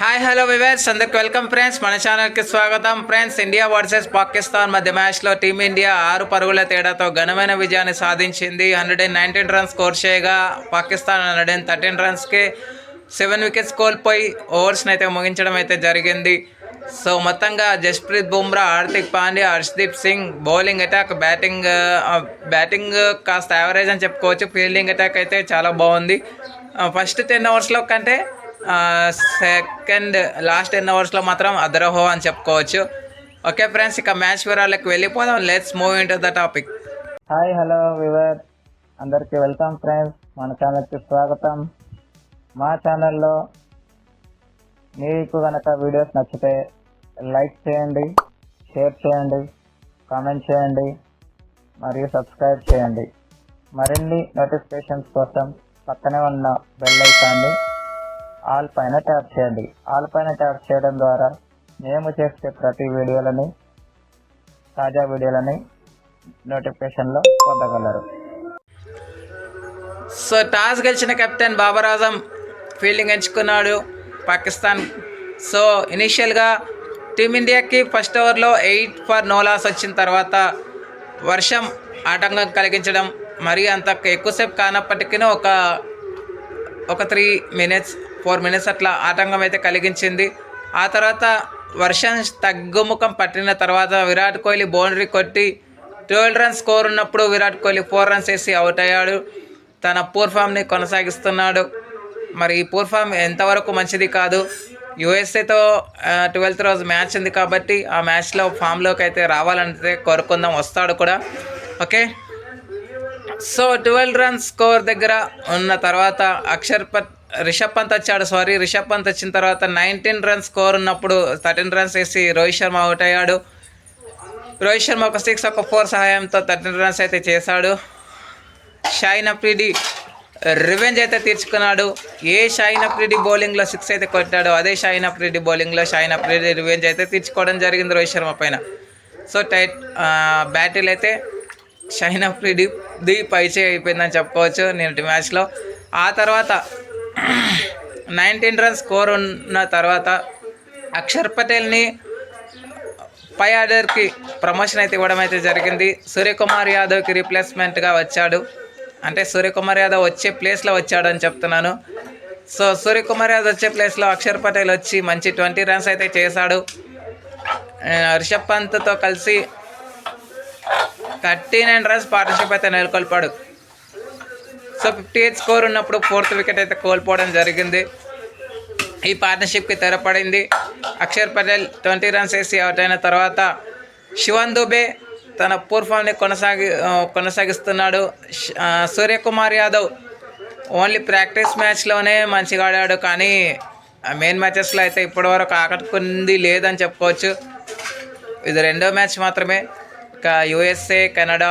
Hi hello వివేర్స్ అందరికి welcome friends మన ఛానల్కి స్వాగతం. ఫ్రెండ్స్ ఇండియా వర్సెస్ పాకిస్తాన్ మధ్య మ్యాచ్లో టీమిండియా ఆరు పరుగుల తేడాతో ఘనమైన విజయాన్ని సాధించింది. Hundred and nineteen runs score చేయగా పాకిస్తాన్ హండ్రెడ్ అండ్ థర్టీన్ రన్స్కి సెవెన్ వికెట్స్ కోల్పోయి ఓవర్స్ని అయితే ముగించడం అయితే జరిగింది. సో మొత్తంగా Jasprit Bumrah Hardik Pandya Harshdeep Singh bowling attack batting batting కాస్త యావరేజ్ అని చెప్పుకోవచ్చు. ఫీల్డింగ్ అటాక్ అయితే చాలా బాగుంది. ఫస్ట్ టెన్ అవర్స్లో కంటే సెకండ్ లాస్ట్ టెన్ అవర్స్లో మాత్రం అదరహో అని చెప్పుకోవచ్చు. ఓకే ఫ్రెండ్స్ ఇక మ్యాచ్ వివరాలకు వెళ్ళిపోదాం. Let's move into the topic hi hello viewer అందరికీ వెల్కమ్ ఫ్రెండ్స్ మన ఛానల్కి స్వాగతం. మా ఛానల్లో మీకు కనుక వీడియోస్ నచ్చితే లైక్ చేయండి షేర్ చేయండి కామెంట్ చేయండి మరియు సబ్స్క్రైబ్ చేయండి. మరిన్ని నోటిఫికేషన్స్ కోసం పక్కనే ఉన్న బెల్ ఐకాన్ని ఆల్ పైన ట్యాప్ చేయండి. ఆల్ పైన ట్యాప్ చేయడం ద్వారా మేము చేసే ప్రతి వీడియోలని తాజా వీడియోలని నోటిఫికేషన్లో పొందగలరు. సో టాస్ గెలిచిన కెప్టెన్ బాబర్ ఆజం ఫీల్డింగ్ ఎంచుకున్నాడు పాకిస్తాన్. సో ఇనీషియల్గా టీమిండియాకి ఫస్ట్ ఓవర్లో ఎయిట్ ఫర్ నో లాస్ వచ్చిన తర్వాత వర్షం ఆటంకం కలిగించడం మరీ అంత ఎక్కువసేపు కానప్పటికీ ఒక ఒక త్రీ మినిట్స్ ఫోర్ మినిట్స్ అట్లా ఆటంకం అయితే కలిగించింది. ఆ తర్వాత వర్షం తగ్గుముఖం పట్టిన తర్వాత విరాట్ కోహ్లీ బౌండరీ కొట్టి ట్వెల్వ్ రన్స్ స్కోర్ ఉన్నప్పుడు విరాట్ కోహ్లీ ఫోర్ రన్స్ వేసి అవుట్ అయ్యాడు. తన పూర్ ఫామ్ని కొనసాగిస్తున్నాడు. మరి ఈ పూర్ ఫామ్ ఎంతవరకు మంచిది కాదు. యుఎస్ఏతో ట్వెల్త్ రోజు మ్యాచ్ ఉంది కాబట్టి ఆ మ్యాచ్లో ఫామ్లోకి అయితే రావాలంటే కోరుకుందాం. వస్తాడు కూడా. Okay? So twelve runs score దగ్గర ఉన్న తర్వాత అక్షర్ పట్ రిషబ్ పంత్ వచ్చాడు సారీ రిషబ్ పంత్ వచ్చిన తర్వాత నైన్టీన్ రన్స్ స్కోర్ ఉన్నప్పుడు థర్టీన్ రన్స్ వేసి రోహిత్ శర్మ అవుట్ అయ్యాడు. రోహిత్ శర్మ ఒక సిక్స్ ఒక ఫోర్ సహాయంతో థర్టీన్ రన్స్ అయితే చేశాడు. షాయిన్ అఫ్రీడి రివెంజ్ అయితే తీర్చుకున్నాడు. ఏ షాయిన్ అఫ్రీడి బౌలింగ్లో సిక్స్ అయితే కొట్టాడో అదే షాయిన్ అఫ్రీడి బౌలింగ్లో షాయిన్ అఫ్రీడి రివెంజ్ అయితే తీర్చుకోవడం జరిగింది రోహిత్ శర్మ పైన. సో టైట్ బ్యాటిల్ అయితే షైన్ అఫ్రీడి ది పైచే అయిపోయిందని చెప్పుకోవచ్చు నేటి మ్యాచ్లో ఆ తర్వాత నైన్టీన్ రన్స్ స్కోర్ ఉన్న తర్వాత అక్షర్ పటేల్ని పై ఆర్డర్కి ప్రమోషన్ అయితే ఇవ్వడం అయితే జరిగింది. సూర్యకుమార్ యాదవ్కి రీప్లేస్మెంట్గా వచ్చాడు. అంటే సూర్యకుమార్ యాదవ్ వచ్చే ప్లేస్లో వచ్చాడు అని చెప్తున్నాను. సో సూర్యకుమార్ యాదవ్ వచ్చే ప్లేస్లో అక్షర్ పటేల్ వచ్చి మంచి ట్వంటీ రన్స్ అయితే చేశాడు. రిషబ్ పంత్తో కలిసి థర్టీ నైన్ రన్స్ పార్ట్నర్షిప్ అయితే నెలకొల్పాడు. సో ఫిఫ్టీ ఎయిట్ స్కోర్ ఉన్నప్పుడు ఫోర్త్ వికెట్ అయితే కోల్పోవడం జరిగింది. ఈ పార్ట్నర్షిప్కి తెరపడింది. అక్షర్ పటేల్ ట్వంటీ రన్స్ వేసి అవుట్ అయిన తర్వాత శివన్ దుబే తన పూర్ఫామ్ని కొనసాగి కొనసాగిస్తున్నాడు. సూర్యకుమార్ యాదవ్ ఓన్లీ ప్రాక్టీస్ మ్యాచ్లోనే మంచిగా ఆడాడు. కానీ మెయిన్ మ్యాచెస్లో అయితే ఇప్పటివరకు ఆకట్టుకుంది లేదని చెప్పుకోవచ్చు. ఇది రెండో మ్యాచ్ మాత్రమే. ఇక యుఎస్ఏ కెనడా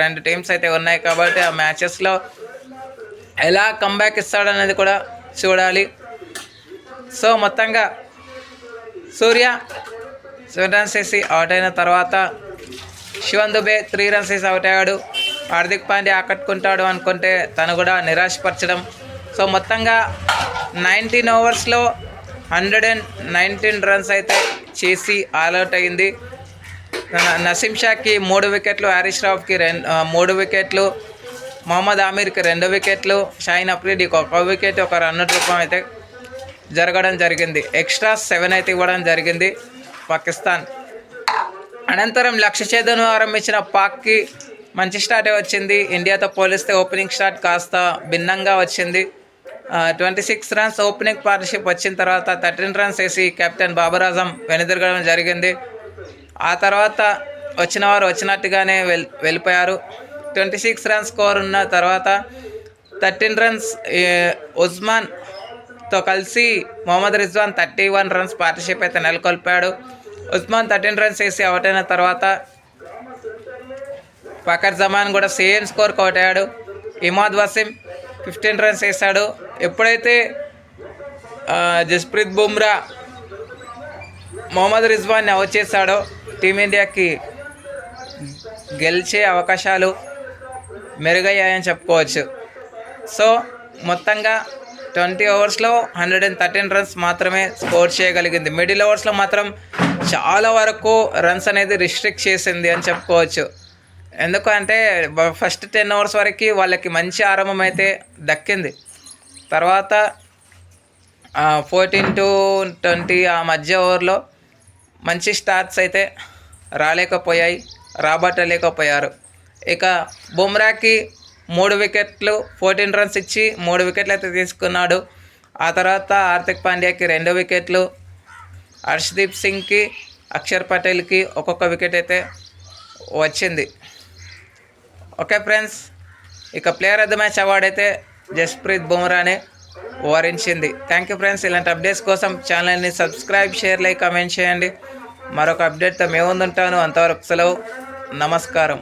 రెండు టీమ్స్ అయితే ఉన్నాయి కాబట్టి ఆ మ్యాచెస్లో ఎలా కంబ్యాక్ ఇస్తాడనేది కూడా చూడాలి. సో మొత్తంగా సూర్య సెవెన్ రన్స్ వేసి అవుట్ అయిన తర్వాత శివన్ దుబే త్రీ రన్స్ వేసి అవుట్ అయ్యాడు. హార్దిక్ పాండ్యా ఆకట్టుకుంటాడు అనుకుంటే తను కూడా నిరాశపరచడం. సో మొత్తంగా నైన్టీన్ ఓవర్స్లో హండ్రెడ్ అండ్ నైన్టీన్ రన్స్ అయితే చేసి ఆల్అవుట్ అయింది. నసీం షాకి మూడు వికెట్లు హరీష్ రావుకి రెండు మూడు వికెట్లు మొహమ్మద్ ఆమీర్కి రెండు వికెట్లు షాయిన్ అఫ్రీడికి ఒక వికెట్ ఒక రన్ రూపం అయితే జరగడం జరిగింది. ఎక్స్ట్రా సెవెన్ అయితే ఇవ్వడం జరిగింది పాకిస్తాన్. అనంతరం లక్ష్య ఛేదను ఆరంభించిన పాక్కి మంచి స్టార్టే వచ్చింది. ఇండియాతో పోలిస్తే ఓపెనింగ్ స్టార్ట్ కాస్త భిన్నంగా వచ్చింది. Twenty six runs opening partnership వచ్చిన తర్వాత థర్టీన్ రన్స్ వేసి కెప్టెన్ బాబర్ ఆజం వెనుదిరగడం జరిగింది. ఆ తర్వాత వచ్చిన వారు వచ్చినట్టుగానే వెల్ వెళ్ళిపోయారు. ట్వంటీ సిక్స్ రన్స్ స్కోర్ ఉన్న తర్వాత థర్టీన్ రన్స్ ఉస్మాన్తో కలిసి Mohammad Rizwan thirty one runs partnership అయితే నెలకొల్పాడు. ఉస్మాన్ థర్టీన్ రన్స్ వేసి అవుట్ అయిన తర్వాత ఫకర్ జమాన్ కూడా సేమ్ స్కోర్ అవుట్ అయ్యాడు. ఇమాద్ వసీం ఫిఫ్టీన్ రన్స్ వేసాడు ఎప్పుడైతే జస్ప్రీత్ బుమ్రా మొహమ్మద్ రిజ్వాన్ని అవుట్ చేశాడో టీమిండియాకి గెలిచే అవకాశాలు మెరుగయ్యాయని చెప్పుకోవచ్చు. సో మొత్తంగా ట్వంటీ ఓవర్స్లో హండ్రెడ్ అండ్ థర్టీన్ రన్స్ మాత్రమే స్కోర్ చేయగలిగింది. మిడిల్ ఓవర్స్లో మాత్రం చాలా వరకు రన్స్ అనేది రిస్ట్రిక్ట్ చేసింది అని చెప్పుకోవచ్చు. ఎందుకంటే ఫస్ట్ టెన్ అవర్స్ వరకు వాళ్ళకి మంచి ఆరంభం అయితే దక్కింది. తర్వాత ఫోర్టీన్ టు ట్వంటీ ఆ మధ్య ఓవర్లో మంచి స్టార్ట్స్ అయితే రాలేకపోయాయి రాబట్టలేకపోయారు. ఇక బుమ్రాకి మూడు వికెట్లు ఫోర్టీన్ రన్స్ ఇచ్చి మూడు వికెట్లు అయితే తీసుకున్నాడు. ఆ తర్వాత హార్దిక్ పాండ్యాకి రెండు వికెట్లు హర్షదీప్ సింగ్కి అక్షర్ పటేల్కి ఒక్కొక్క వికెట్ అయితే వచ్చింది. ఓకే ఫ్రెండ్స్ ఇక player of the match award అయితే జస్ప్రీత్ బుమ్రానే వరించింది. థ్యాంక్ యూ ఫ్రెండ్స్ ఇలాంటి అప్డేట్స్ కోసం ఛానల్ని సబ్స్క్రైబ్ షేర్ లైక్ కమెంట్ చేయండి. మరొక అప్డేట్తో మేము ఉంటాను అంతవరకు సెలవు. నమస్కారం.